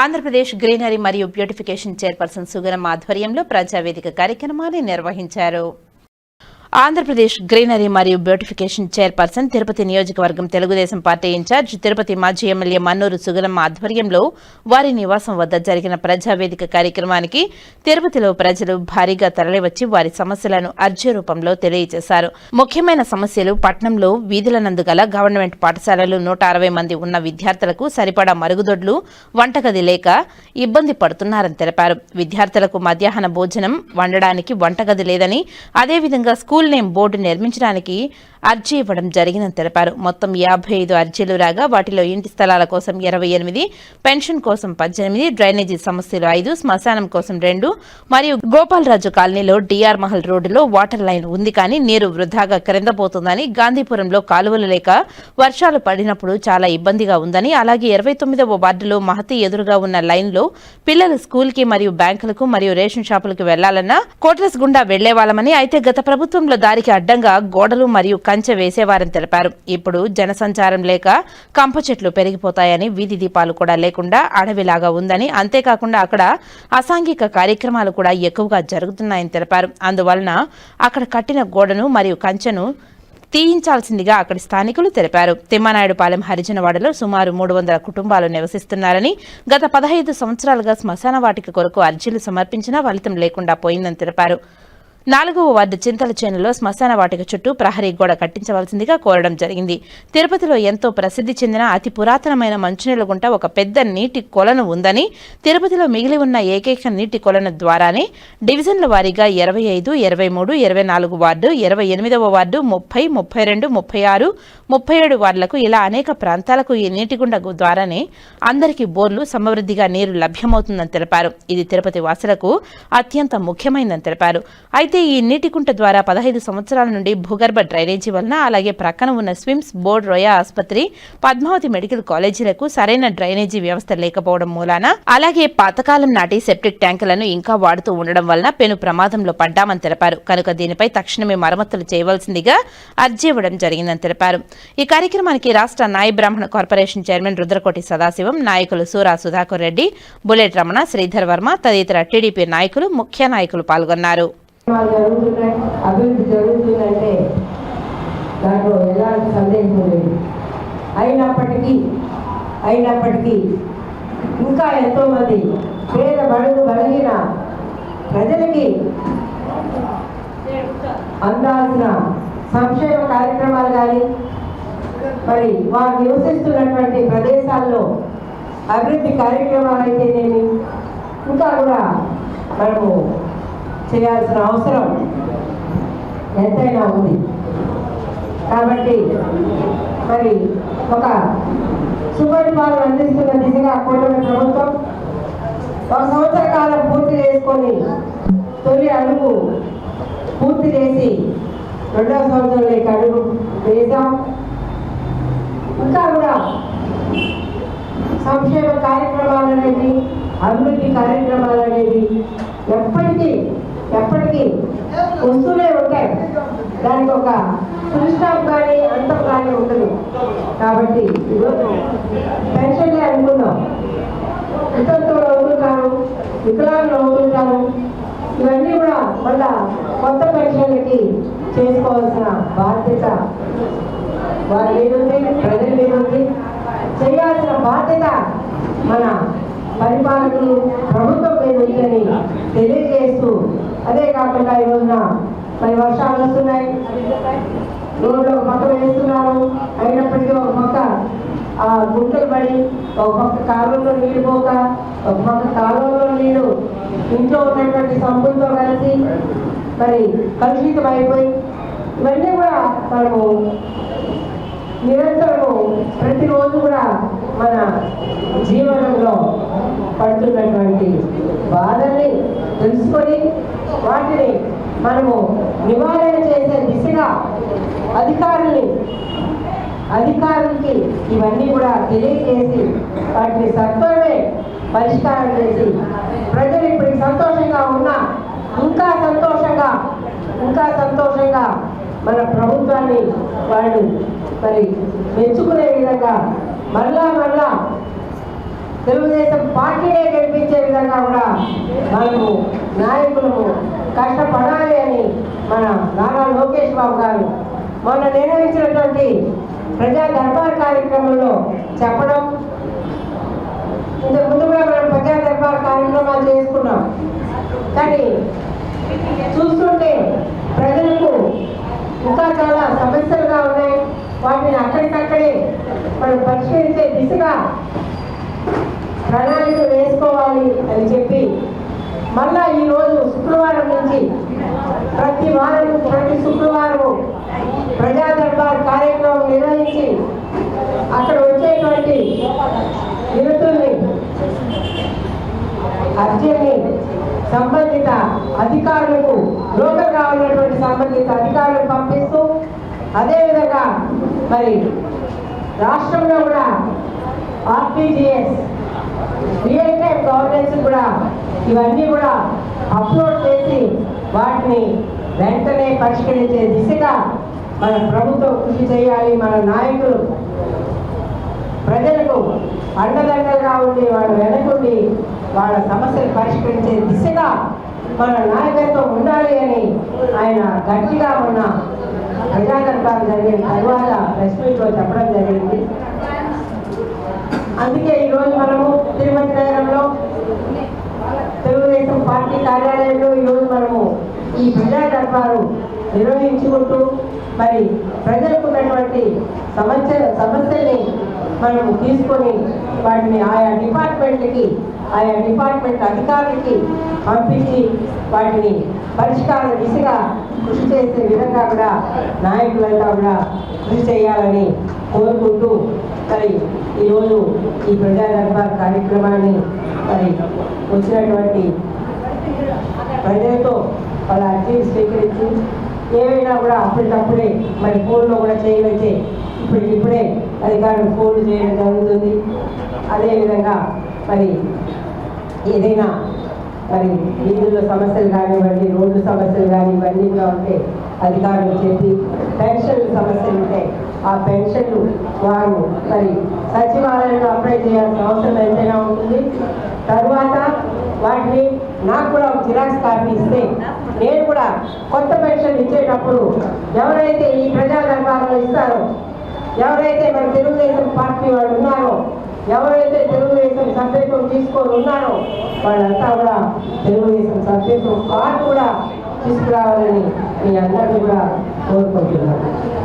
Andhra Pradesh greenery మరియు beautification chairperson Suganam ఆధ్వర్యంలో ప్రజావేదిక కార్యక్రమాన్ని నిర్వహించారు. ఆంధ్రప్రదేశ్ గ్రీనరీ మరియు బ్యూటిఫికేషన్ చైర్పర్సన్ తిరుపతి నియోజకవర్గం తెలుగుదేశం పార్టీ ఇన్ఛార్జ్ తిరుపతి మాజీ ఎమ్మెల్యే మన్నూరు సుగలమ్మ ఆధ్వర్యంలో వారి నివాసం వద్ద జరిగిన ప్రజావేదిక కార్యక్రమానికి తిరుపతిలో ప్రజలు భారీగా తరలివచ్చి వారి సమస్యలను అర్జీ రూపంలో తెలియజేశారు. ముఖ్యమైన సమస్యలు పట్నంలో వీధులనందు గల గవర్నమెంట్ పాఠశాలలు నూట అరవై మంది ఉన్న విద్యార్థులకు సరిపడా మరుగుదొడ్లు వంటగది లేక ఇబ్బంది పడుతున్నారని తెలిపారు. విద్యార్థులకు మధ్యాహ్న భోజనం వండడానికి వంటగది లేదని అదేవిధంగా స్కూల్ స్కూల్ నేమ్ బోర్డు నిర్మించడానికి అర్జీ ఇవ్వడం జరిగిందని తెలిపారు. మొత్తం యాభై ఐదు అర్జీలు రాగా వాటిలో ఇంటి స్థలాల కోసం ఇరవై ఎనిమిది పెన్షన్ కోసం పద్దెనిమిది డ్రైనేజీ సమస్యలు ఐదు శ్మశానం కోసం రెండు మరియు గోపాలరాజు కాలనీలో డిఆర్ మహల్ రోడ్డులో వాటర్ లైన్ ఉంది కానీ నీరు వృధాగా క్రిందపోతుందని గాంధీపురంలో కాలువలు లేక వర్షాలు పడినప్పుడు చాలా ఇబ్బందిగా ఉందని అలాగే ఇరవై తొమ్మిదవ వార్డులో మహతి ఎదురుగా ఉన్న లైన్లో పిల్లలు స్కూల్కి మరియు బ్యాంకులకు మరియు రేషన్ షాపులకు వెళ్ళాలన్నా కోట్రస్ గుండా వెళ్ళే వాళ్ళమని అయితే గత ప్రభుత్వం ప్రభుత్వంలో దారికి అడ్డంగా గోడలు మరియు కంచె వేసేవారని తెలిపారు. ఇప్పుడు జనసంచారం లేక కంప చెట్లు పెరిగిపోతాయని వీధి దీపాలు కూడా లేకుండా అడవిలాగా ఉందని అంతేకాకుండా అక్కడ అసాంఘిక కార్యక్రమాలు కూడా ఎక్కువగా జరుగుతున్నాయని తెలిపారు. అందువలన అక్కడ కట్టిన గోడను మరియు కంచెను తీయించాల్సిందిగా అక్కడి స్థానికులు తెలిపారు. తిమ్మనాయుడుపాలెం హరిజనవాడలో సుమారు మూడు వందల కుటుంబాలు నివసిస్తున్నారని గత పదహైదు సంవత్సరాలుగా శ్మశాన వాటిక కొరకు అర్జీలు సమర్పించినా ఫలితం లేకుండా పోయిందని తెలిపారు. నాలుగవ వార్డు చింతల చేనులో శ్మశాన వాటిక చుట్టూ ప్రహరీ గోడ కట్టించవలసిందిగా కోరడం జరిగింది. తిరుపతిలో ఎంతో ప్రసిద్ధి చెందిన అతి పురాతనమైన మంచినీళ్ళ గుంట ఒక పెద్ద నీటి కొలను ఉందని తిరుపతిలో మిగిలి ఉన్న ఏకైక నీటి కొలను ద్వారానే డివిజన్ల వారీగా ఇరవై ఐదు ఇరవై మూడు ఇరవై నాలుగు వార్డు ఇరవై ఎనిమిదవ వార్డు ముప్పై ముప్పై రెండు ముప్పై ఆరు ముప్పై ఏడు వార్డులకు ఇలా అనేక ప్రాంతాలకు ఈ నీటి గుండ ద్వారానే అందరికీ బోర్లు సమృద్ధిగా నీరు లభ్యమవుతుందని తెలిపారు. ఇది తిరుపతి వాసులకు అత్యంత ముఖ్యమైనదని తెలిపారు. అయితే ఈ నీటి కుంట ద్వారా పదహైదు సంవత్సరాల నుండి భూగర్భ డ్రైనేజీ వలన అలాగే ప్రక్కన ఉన్న స్విమ్స్ బోర్డ్ రోయా ఆసుపత్రి పద్మావతి మెడికల్ కాలేజీలకు సరైన డ్రైనేజీ వ్యవస్థ లేకపోవడం మూలాన అలాగే పాతకాలం నాటి సెప్టిక్ ట్యాంకులను ఇంకా వాడుతూ ఉండడం వలన పెను ప్రమాదంలో పడ్డామని తెలిపారు. కనుక దీనిపై తక్షణమే మరమ్మతులు చేయవలసిందిగా అర్జీ ఇవ్వడం జరిగిందని తెలిపారు. ఈ కార్యక్రమానికి రాష్ట్ర నాయ బ్రాహ్మణ కార్పొరేషన్ చైర్మన్ రుద్రకోటి సదాశివం నాయకులు సూరా సుధాకర్ రెడ్డి బుల్లెట్ రమణ శ్రీధర్ వర్మ తదితర టీడీపీ నాయకులు ముఖ్య నాయకులు పాల్గొన్నారు. జరుగుతున్నాయి అభివృద్ధి జరుగుతుందంటే దాంట్లో ఎలాంటి సందేహం లేదు. అయినప్పటికీ అయినప్పటికీ ఇంకా ఎంతోమంది పేద బడుగు బలిగిన ప్రజలకి అందాల్సిన సంక్షేమ కార్యక్రమాలు కానీ మరి వారు నివసిస్తున్నటువంటి ప్రదేశాల్లో అభివృద్ధి కార్యక్రమాలు అయితేనేమి ఇంకా కూడా మనము చేయాల్సిన అవసరం ఎంతైనా ఉంది. కాబట్టి మరి ఒక సుపరిపాలన అందిస్తున్న దిశగా కూటమి ప్రభుత్వం ఒక సంవత్సర కాలం పూర్తి చేసుకొని తొలి అడుగు పూర్తి చేసి రెండవ సంవత్సరంలోకి అడుగు వేసాం ఇంకా కూడా సంక్షేమ కార్యక్రమాలు అనేవి అభివృద్ధి కార్యక్రమాలు అనేవి ఎప్పటికీ ఎప్పటికీ వస్తూనే ఉంటాయి దానికి ఒక ఫుల్ కానీ అంతం కానీ ఉంటుంది కాబట్టి ఈరోజు పెన్షన్లే అనుకున్నాం వితంతువులు అవుతుంటారు వికలాంగులు అవుతుంటారు ఇవన్నీ కూడా మళ్ళా కొత్త పెన్షన్లకి చేసుకోవాల్సిన బాధ్యత వారి మీద ఉంది ప్రజల మీద ఉంది. చేయాల్సిన బాధ్యత మన పరిపాలకులు ప్రభుత్వం మీద ఉందని తెలియజేస్తూ అదే కాకుండా ఈ రోజున మరి వర్షాలు వస్తున్నాయి. రోడ్లో ఒక పక్క వేస్తున్నారు. అయినప్పటికీ ఒక పక్క ఆ గుంటలు పడి ఒక పక్క కాలువలో నీళ్ళు పోక ఒక పక్క కాలువలో నీళ్ళు ఇంట్లో ఉన్నటువంటి సంపులతో కలిసి మరి కలుషితం అయిపోయి ఇవన్నీ కూడా మనము నిరంతరము ప్రతిరోజు కూడా మన జీవనంలో పడుతున్నటువంటి బాధల్ని తెలుసుకొని వాటిని మనము నివారణ చేసే దిశగా అధికారుల్ని అధికారులకి ఇవన్నీ కూడా తెలియజేసి వాటిని సత్వరమే పరిష్కారం చేసి ప్రజలు ఇప్పుడు సంతోషంగా ఉన్నా ఇంకా సంతోషంగా ఇంకా సంతోషంగా మన ప్రభుత్వాన్ని వాళ్ళు మరి మెచ్చుకునే విధంగా మరలా మరలా తెలుగుదేశం పార్టీనే గెలిపించే విధంగా కూడా మనము నాయకులము కష్టపడాలి అని మన నారా లోకేష్ బాబు గారు మొన్న నిర్వహించినటువంటి ప్రజా దర్బార్ కార్యక్రమంలో చెప్పడం ఇంతకు ముందు కూడా మనం ప్రజా దర్బార్ కార్యక్రమాలు చేసుకున్నాం. కానీ చూస్తుంటే ప్రజలకు ఇంకా చాలా సమస్యలుగా ఉన్నాయి. వాటిని అక్కడికక్కడే మనం పరిష్కరించే దిశగా ప్రణాళికలు వేసుకోవాలి అని చెప్పి మళ్ళా ఈరోజు శుక్రవారం నుంచి ప్రతి వారం ప్రతి శుక్రవారం ప్రజా దర్బార్ కార్యక్రమం నిర్వహించి అక్కడ వచ్చేటువంటి నిరుతుల్ని అర్జీని సంబంధిత అధికారులకు లోకల్గా ఉన్నటువంటి సంబంధిత అధికారులకు పంపిస్తూ అదేవిధంగా మరి రాష్ట్రంలో కూడా ఆర్టీజీఎస్ రియల్ టైం గవర్నెన్స్ కూడా ఇవన్నీ కూడా అప్లోడ్ చేసి వాటిని వెంటనే పరిష్కరించే దిశగా మన ప్రభుత్వం కృషి చేయాలి మన నాయకులు. ప్రజలకు అండదండగా ఉండి వాళ్ళ వెనకుండి వాళ్ళ సమస్యలు పరిష్కరించే దిశగా మన నాయకత్వం ఉండాలి అని ఆయన గట్టిగా ఉన్న ప్రజాదర్బార్ జరిగిన తర్వాత ప్రెస్ మీట్లో చెప్పడం జరిగింది. అందుకే ఈరోజు మనము తిరుపతి నగరంలో తెలుగుదేశం పార్టీ కార్యాలయంలో ఈరోజు మనము ఈ ప్రజా దర్బారు నిర్వహించుకుంటూ మరి ప్రజలకు ఉన్నటువంటి సమస్య సమస్యల్ని మనము తీసుకొని వాటిని ఆయా డిపార్ట్మెంట్లకి ఆయా డిపార్ట్మెంట్ అధికారులకి పంపించి వాటిని పరిష్కార దిశగా కృషి చేసే విధంగా కూడా నాయకులంతా కూడా కృషి చేయాలని కోరుకుంటూ మరి ఈరోజు ఈ ప్రజా దర్బార్ కార్యక్రమాన్ని మరి వచ్చినటువంటి ప్రజలతో వాళ్ళ అర్జీలు స్వీకరించి ఏవైనా కూడా అప్పటికప్పుడే మరి ఫోన్లో కూడా చేయవచ్చే. ఇప్పుడు ఇప్పుడే అధికారులు ఫోన్లు చేయడం జరుగుతుంది. అదేవిధంగా మరి ఏదైనా మరి వీధుల్లో సమస్యలు కానివ్వండి రోడ్డు సమస్యలు కానివ్వండి ఇవన్నీ కూడా ఉంటే అధికారులు చెప్పి పెన్షన్ సమస్యలు ఉంటే ఆ పెన్షన్లు వారు. మరి సచివాలయంలో అప్లై చేయాల్సిన అవసరం ఎంతైనా ఉంటుంది. తరువాత వాటిని నాకు కూడా ఒక జిరాక్స్ కాపీ ఇస్తే నేను కూడా కొత్త పెన్షన్ ఇచ్చేటప్పుడు ఎవరైతే ఈ ప్రజా దర్బార్లో ఇస్తారో ఎవరైతే మన తెలుగుదేశం పార్టీ వాళ్ళు ఉన్నారో ఎవరైతే తెలుగుదేశం సభ్యత్వం తీసుకొని ఉన్నారో వాళ్ళంతా కూడా తెలుగుదేశం సభ్యత్వం కార్డు కూడా తీసుకురావాలని మీ అందరినీ కూడా కోరుకుంటున్నాను.